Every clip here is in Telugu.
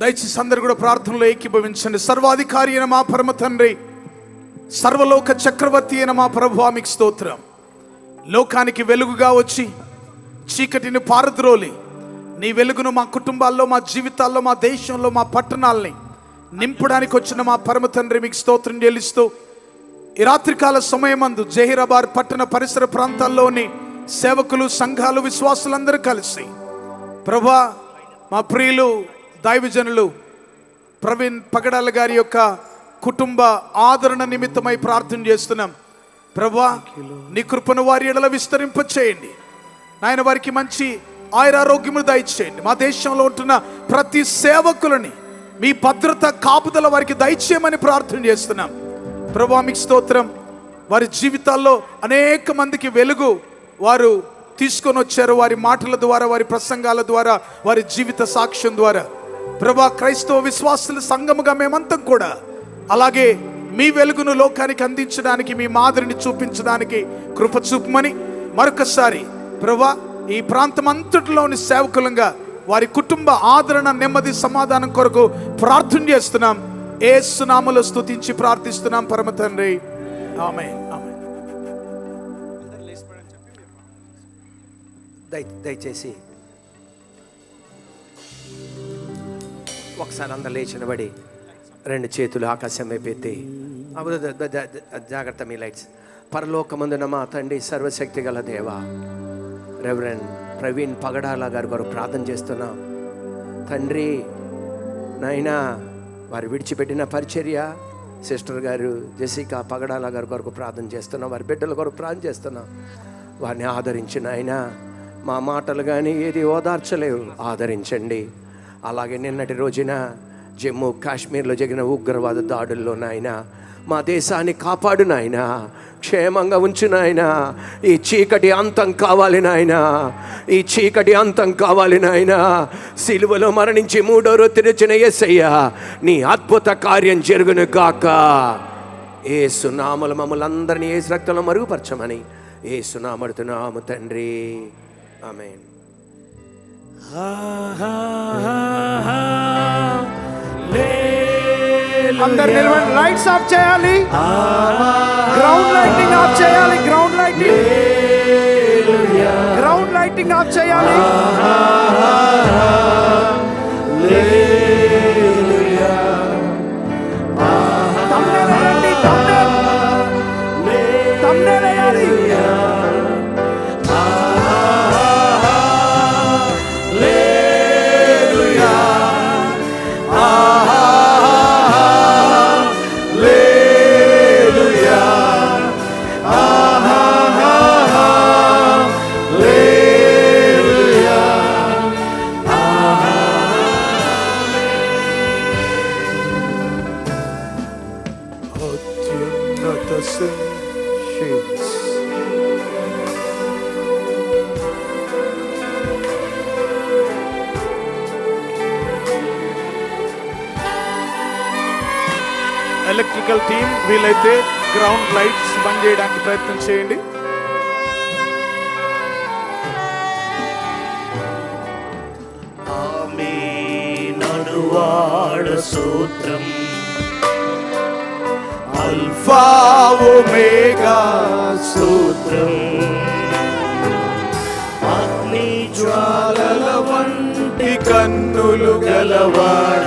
దయచేసి అందరు కూడా ప్రార్థనలో ఏకీభవించండి. సర్వాధికారి అయిన మా పరమ తండ్రి సర్వలోక చక్రవర్తి అయిన మా ప్రభు మీకు స్తోత్రం. లోకానికి వెలుగుగా వచ్చి చీకటిని పారద్రోలి నీ వెలుగును మా కుటుంబాల్లో మా జీవితాల్లో మా దేశంలో మా పట్టణాల్ని నింపడానికి వచ్చిన మా పరమ తండ్రి మీకు స్తోత్రం చెల్లిస్తూ ఈ రాత్రికాల సమయమందు జహీరాబాద్ పట్టణ పరిసర ప్రాంతాల్లోని సేవకులు సంఘాలు విశ్వాసులందరూ కలిసి ప్రభా మా ప్రియులు దైవజనులు ప్రవీణ్ పగడాల గారి యొక్క కుటుంబ ఆదరణ నిమిత్తమై ప్రార్థన చేస్తున్నాం. ప్రభా నీ కృపను వారి ఎడల విస్తరింప చేయండి. నాయన వారికి మంచి ఆయురారోగ్యములు దయచేయండి. మా దేశంలో ఉంటున్న ప్రతి సేవకులని మీ భద్రత కాపుదల వారికి దయచేయమని ప్రార్థన చేస్తున్నాం. ప్రభా మీకు స్తోత్రం. వారి జీవితాల్లో అనేక మందికి వెలుగు వారు తీసుకొని వచ్చారు. వారి మాటల ద్వారా వారి ప్రసంగాల ద్వారా వారి జీవిత సాక్ష్యం ద్వారా. ప్రభా క్రైస్తవ విశ్వాసుల సంఘముగా మేమంతం కూడా అలాగే మీ వెలుగును లోకానికి అందించడానికి మీ మాదిరిని చూపించడానికి కృప చూపమని మరొకసారి ప్రభా ఈ ప్రాంతం అంతటిలోని సేవకులంగా వారి కుటుంబ ఆదరణ నెమ్మది సమాధానం కొరకు ప్రార్థన చేస్తున్నాం. ఏ సునామలో స్తుతించి ప్రార్థిస్తున్నాం పరమ తండ్రి. ఆమె ఆమె దయ దయచేసి ఒకసారి అందరు లేచినబడి రెండు చేతులు ఆకాశం వైపు ఎత్తి జాగ్రత్త మీ లైట్స్. పరలోకమందున మా తండ్రి సర్వశక్తి గల దేవ రెవరెండ్ ప్రవీణ్ పగడాల గారు కొరకు ప్రార్థన చేస్తున్నాం. తండ్రి నాయనా వారు విడిచిపెట్టిన పరిచర్య సిస్టర్ గారు జెసికా పగడాల గారి కొరకు ప్రార్థన చేస్తున్నాం వారి బిడ్డల కొరకు ప్రార్థన చేస్తున్నాం. వారిని ఆదరించిన ఆయన మా మాటలు కానీ ఏది ఓదార్చలేవు. ఆదరించండి. అలాగే నిన్నటి రోజున జమ్మూ కాశ్మీర్లో జరిగిన ఉగ్రవాద దాడుల్లో నాయన మా దేశాన్ని కాపాడు నాయన క్షేమంగా ఉంచు నాయన ఈ చీకటి అంతం కావాలి నాయన ఈ చీకటి అంతం కావాలి నాయన సిలువలో మరణించి మూడో రోజు తెరిచిన ఎస్సయ్య నీ అద్భుత కార్యం జరుగును గాక. ఏ సునామలు మమ్మల్ని అందరినీ ఏ రక్తంలో మరుగుపరచమని ఏ సునామడుతున్నాము తండ్రి. ఆమెన్. అందరు నిలబడి లైట్స్ ఆఫ్ చేయాలి. గ్రౌండ్ లైటింగ్ ఆఫ్ చేయాలి ground lighting ground lighting off చేయాలి. ఎలక్ట్రికల్ టీం వీలైతే గ్రౌండ్ లైట్స్ బంద్ చేయడానికి ప్రయత్నం చేయండి. ఆమె నడువాడ సూత్రం అల్ఫా ఒమేగా స్తోత్రం. అగ్ని జ్వాలల వంటి కన్నులు గలవాడ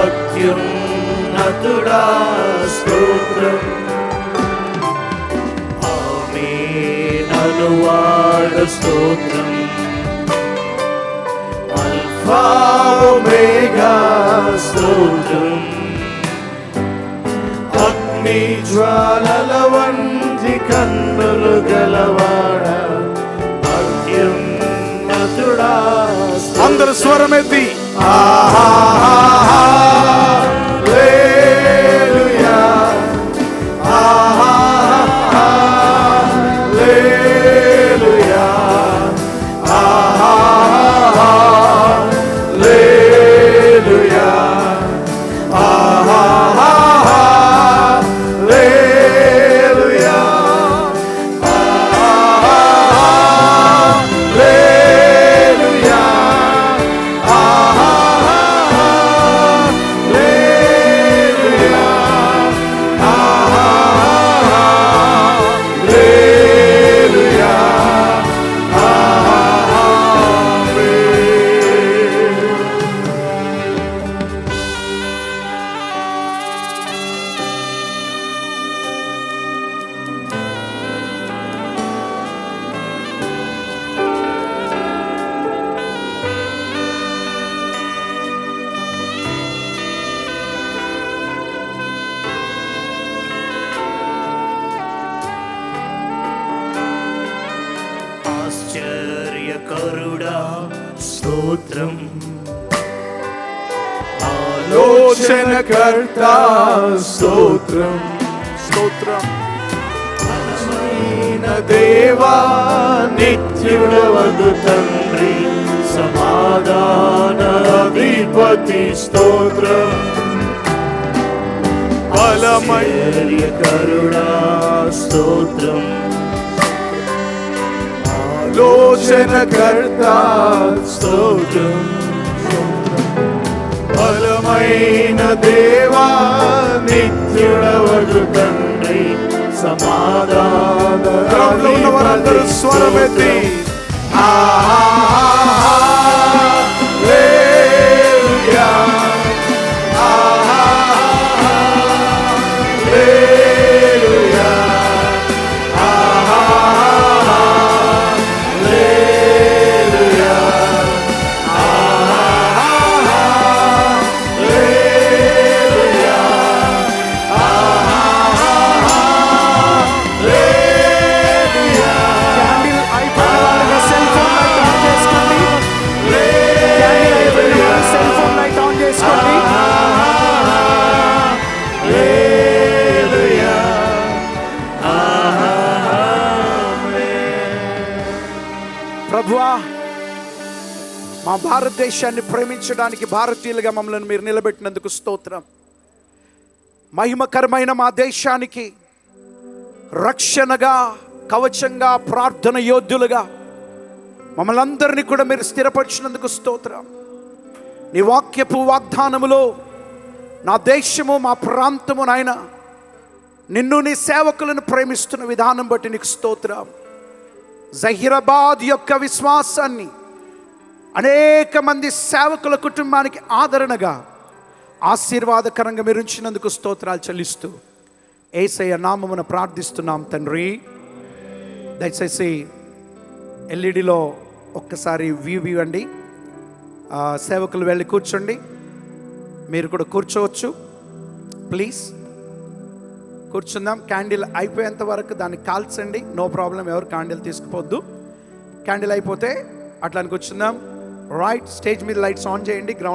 అత్యున్నతుడా స్తోత్రం. ఆమె నడువాడ స్తోత్రం. అల్ఫా జ్వాలల వంటి కన్నులు గలవాడ. అత్యున్నతుడా అందరు స్వరమెత్తి. హల్లెలూయా హల్లెలూయా స్తోత్రం. లోచనకర్త స్తోత్రం. స్తోత్రం. దేవా నిత్యుడవగు తండ్రి సమాధానాధిపతి స్తోత్రం. బలమైన కరుణా స్తోత్రం. లోచనకర్త స్తోత్రం. బలమైన దేవా నిత్యుడవగు తండ్రి గ్రౌండ్లో ఉన్న వారందరూ స్వరమెత్తి. హల్లెలూయా భారతదేశాన్ని ప్రేమించడానికి భారతీయులుగా మమ్మల్ని మీరు నిలబెట్టినందుకు స్తోత్రం. మహిమకరమైన మా దేశానికి రక్షణగా కవచంగా ప్రార్థన యోధులుగా మమ్మల్ని అందరినీ కూడా మీరు స్థిరపరిచినందుకు స్తోత్రం. నీ వాక్యపు వాగ్దానములో నా దేశము మా ప్రాంతము నాయన నిన్ను నీ సేవకులను ప్రేమిస్తున్న విధానం బట్టి నీకు స్తోత్రం. జహీరాబాద్ యొక్క విశ్వాసాన్ని అనేక మంది సేవకుల కుటుంబానికి ఆదరణగా ఆశీర్వాదకరంగా మెరించినందుకు స్తోత్రాలు చెల్లిస్తూ ఏసయ్య నామమున ప్రార్థిస్తున్నాం తండ్రి. దయచేసి ఎల్ఈడిలో ఒక్కసారి వ్యూ ఇవ్వండి. సేవకులు వెళ్ళి కూర్చోండి. మీరు కూడా కూర్చోవచ్చు. ప్లీజ్. కూర్చుందాం. క్యాండిల్ అయిపోయేంత వరకు దాన్ని కాల్చండి. నో ప్రాబ్లం ఎవరు క్యాండిల్ తీసుకుపోద్దు. క్యాండిల్ అయిపోతే అట్లా కూర్చుందాం. రైట్ స్టేజ్ మీద లైట్స్ ఆన్ చేయండి గ్రౌండ్